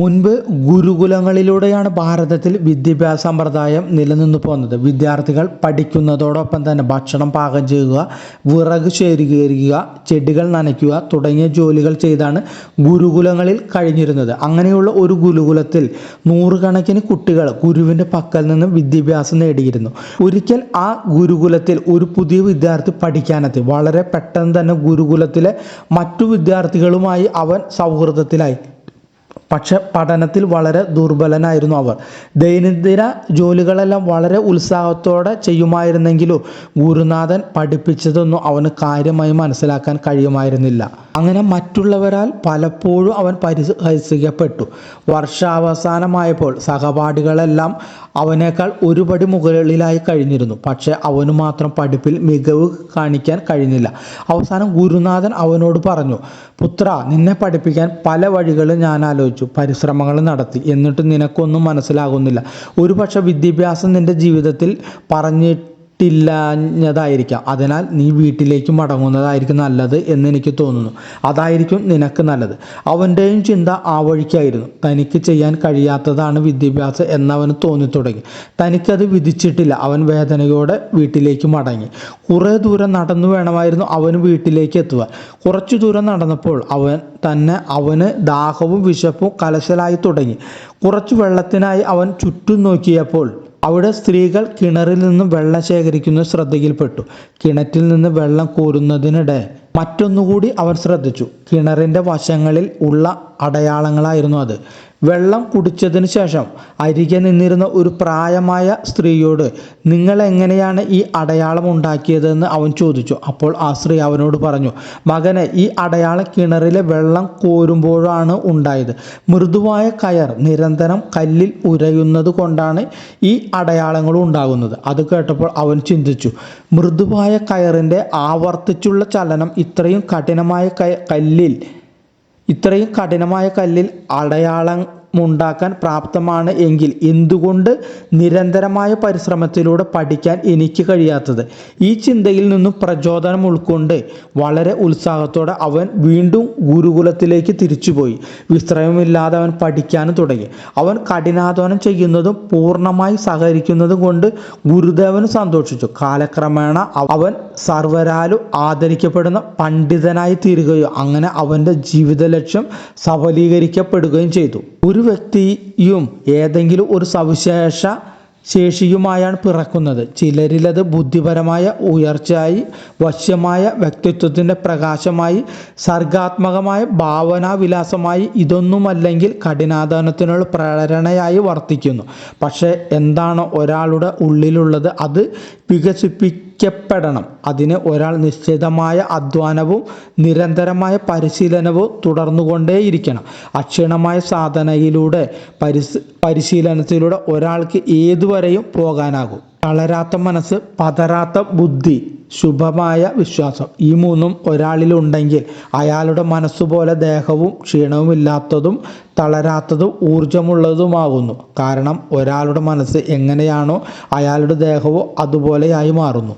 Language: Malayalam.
മുൻപ് ഗുരുകുലങ്ങളിലൂടെയാണ് ഭാരതത്തിൽ വിദ്യാഭ്യാസ സമ്പ്രദായം നിലനിന്നു പോകുന്നത്. വിദ്യാർത്ഥികൾ പഠിക്കുന്നതോടൊപ്പം തന്നെ ഭക്ഷണം പാകം ചെയ്യുക വിറക് ശേഖരിക്കുക ചെടികൾ നനയ്ക്കുക തുടങ്ങിയ ജോലികൾ ചെയ്താണ് ഗുരുകുലങ്ങളിൽ കഴിഞ്ഞിരുന്നത്. അങ്ങനെയുള്ള ഒരു ഗുരുകുലത്തിൽ നൂറുകണക്കിന് കുട്ടികൾ ഗുരുവിന്റെ പക്കൽ നിന്ന് വിദ്യാഭ്യാസം നേടിയിരുന്നു. ഒരിക്കൽ ആ ഗുരുകുലത്തിൽ ഒരു പുതിയ വിദ്യാർത്ഥി പഠിക്കാനെത്തി. വളരെ പെട്ടെന്ന് തന്നെ ഗുരുകുലത്തിലെ മറ്റു വിദ്യാർത്ഥികളുമായി അവൻ സൗഹൃദത്തിലായി. പക്ഷെ പഠനത്തിൽ വളരെ ദുർബലനായിരുന്നു അവർ. ദൈനംദിന ജോലികളെല്ലാം വളരെ ഉത്സാഹത്തോടെ ചെയ്യുമായിരുന്നെങ്കിലും ഗുരുനാഥൻ പഠിപ്പിച്ചതൊന്നും അവന് കാര്യമായി മനസ്സിലാക്കാൻ കഴിയുമായിരുന്നില്ല. അങ്ങനെ മറ്റുള്ളവരാൽ പലപ്പോഴും അവൻ പരിഹസിക്കപ്പെട്ടു. വർഷാവസാനമായപ്പോൾ സഹപാഠികളെല്ലാം അവനേക്കാൾ ഒരുപടി മുകളിലായി കഴിഞ്ഞിരുന്നു. പക്ഷേ അവന് മാത്രം പഠിപ്പിൽ മികവ് കാണിക്കാൻ കഴിഞ്ഞില്ല. അവസാനം ഗുരുനാഥൻ അവനോട് പറഞ്ഞു പുത്ര നിന്നെ പഠിപ്പിക്കാൻ പല വഴികളും ഞാൻ ആലോചിച്ചു. പരിശ്രമങ്ങൾ നടത്തി. എന്നിട്ട് നിനക്കൊന്നും മനസ്സിലാകുന്നില്ല. ഒരുപക്ഷെ വിദ്യാഭ്യാസം നിന്റെ ജീവിതത്തിൽ പറഞ്ഞിട്ടില്ലാഞ്ഞതായിരിക്കാം അതിനാൽ നീ വീട്ടിലേക്ക് മടങ്ങുന്നതായിരിക്കും നല്ലത് എന്ന് എനിക്ക് തോന്നുന്നു. അതായിരിക്കും നിനക്ക് നല്ലത്. അവന്റെയും ചിന്ത ആ വഴിക്കായിരുന്നു. തനിക്ക് ചെയ്യാൻ കഴിയാത്തതാണ് വിദ്യാഭ്യാസം എന്നവന് തോന്നിത്തുടങ്ങി. തനിക്കത് വിധിച്ചിട്ടില്ല. അവൻ വേദനയോടെ വീട്ടിലേക്ക് മടങ്ങി. കുറേ ദൂരം നടന്നു വേണമായിരുന്നു അവന് വീട്ടിലേക്ക് എത്തുക കുറച്ചു ദൂരം നടന്നപ്പോൾ അവൻ തന്നെ അവന് ദാഹവും വിശപ്പും കലശലായി തുടങ്ങി. കുറച്ചു വെള്ളത്തിനായി അവൻ ചുറ്റും നോക്കിയപ്പോൾ അവിടെ സ്ത്രീകൾ കിണറിൽ നിന്നും വെള്ളം ശേഖരിക്കുന്നത് ശ്രദ്ധയിൽപ്പെട്ടു. കിണറ്റിൽ നിന്ന് വെള്ളം കോരുന്നതിനിടെ മറ്റൊന്നുകൂടി അവർ ശ്രദ്ധിച്ചു. കിണറിന്റെ വശങ്ങളിൽ ഉള്ള അടയാളങ്ങളായിരുന്നു അത്. വെള്ളം കുടിച്ചതിന് ശേഷം അരികെ നിന്നിരുന്ന ഒരു പ്രായമായ സ്ത്രീയോട് നിങ്ങൾ എങ്ങനെയാണ് ഈ അടയാളം ഉണ്ടാക്കിയതെന്ന് അവൻ ചോദിച്ചു. അപ്പോൾ ആ സ്ത്രീ അവനോട് പറഞ്ഞു മകനെ ഈ അടയാളം കിണറിലെ വെള്ളം കോരുമ്പോഴാണ് ഉണ്ടായത്. മൃദുവായ കയർ നിരന്തരം കല്ലിൽ ഉരയുന്നത് കൊണ്ടാണ് ഈ അടയാളങ്ങൾ ഉണ്ടാകുന്നത്. അത് കേട്ടപ്പോൾ അവൻ ചിന്തിച്ചു മൃദുവായ കയറിന്റെ ആവർത്തിച്ചുള്ള ചലനം ഇത്രയും കഠിനമായ കല്ലിൽ ഇത്രയും കഠിനമായ കല്ലിൽ അടയാളമുണ്ടാക്കാൻ പ്രാപ്തമാണ് എങ്കിൽ എന്തുകൊണ്ട് നിരന്തരമായ പരിശ്രമത്തിലൂടെ പഠിക്കാൻ എനിക്ക് കഴിയാത്തത്? ഈ ചിന്തയിൽ നിന്നും പ്രചോദനം ഉൾക്കൊണ്ട് വളരെ ഉത്സാഹത്തോടെ അവൻ വീണ്ടും ഗുരുകുലത്തിലേക്ക് തിരിച്ചുപോയി. വിശ്രമമില്ലാതെ അവൻ പഠിക്കാനും തുടങ്ങി. അവൻ കഠിനാധ്വാനം ചെയ്യുന്നതും പൂർണമായി സഹകരിക്കുന്നതും കൊണ്ട് ഗുരുദേവന് സന്തോഷിച്ചു. കാലക്രമേണ അവൻ സർവരാലും ആദരിക്കപ്പെടുന്ന പണ്ഡിതനായി തീരുകയും അങ്ങനെ അവന്റെ ജീവിത ലക്ഷ്യം സഫലീകരിക്കപ്പെടുകയും ചെയ്തു. ഒരു വ്യക്തിയും ഏതെങ്കിലും ഒരു സവിശേഷ ശേഷിയുമായാണ് പിറക്കുന്നത്. ചിലരിലത് ബുദ്ധിപരമായ ഉയർച്ചയായി വശ്യമായ വ്യക്തിത്വത്തിന്റെ പ്രകാശമായി സർഗാത്മകമായ ഭാവനാവിലാസമായി ഇതൊന്നുമല്ലെങ്കിൽ കഠിനാധാനത്തിനുള്ള പ്രേരണയായി വർത്തിക്കുന്നു. പക്ഷേ എന്താണ് ഒരാളുടെ ഉള്ളിലുള്ളത്? അത് വികസിപ്പിക്കപ്പെടണം അതിന് ഒരാൾ നിശ്ചിതമായ അധ്വാനവും നിരന്തരമായ പരിശീലനവും തുടർന്നുകൊണ്ടേയിരിക്കണം. അക്ഷീണമായ സാധനയിലൂടെ പരിശീലനത്തിലൂടെ ഒരാൾക്ക് ഏതുവരെയും പോകാനാകും. തളരാത്ത മനസ്സ് പതരാത്ത ബുദ്ധി ശുഭമായ വിശ്വാസം ഈ മൂന്നും ഒരാളിലുണ്ടെങ്കിൽ അയാളുടെ മനസ്സുപോലെ ദേഹവും ക്ഷീണവുമില്ലാത്തതും തളരാത്തതും ഊർജമുള്ളതുമാകുന്നു. കാരണം ഒരാളുടെ മനസ്സ് എങ്ങനെയാണോ അയാളുടെ ദേഹവും അതുപോലെയായി മാറുന്നു.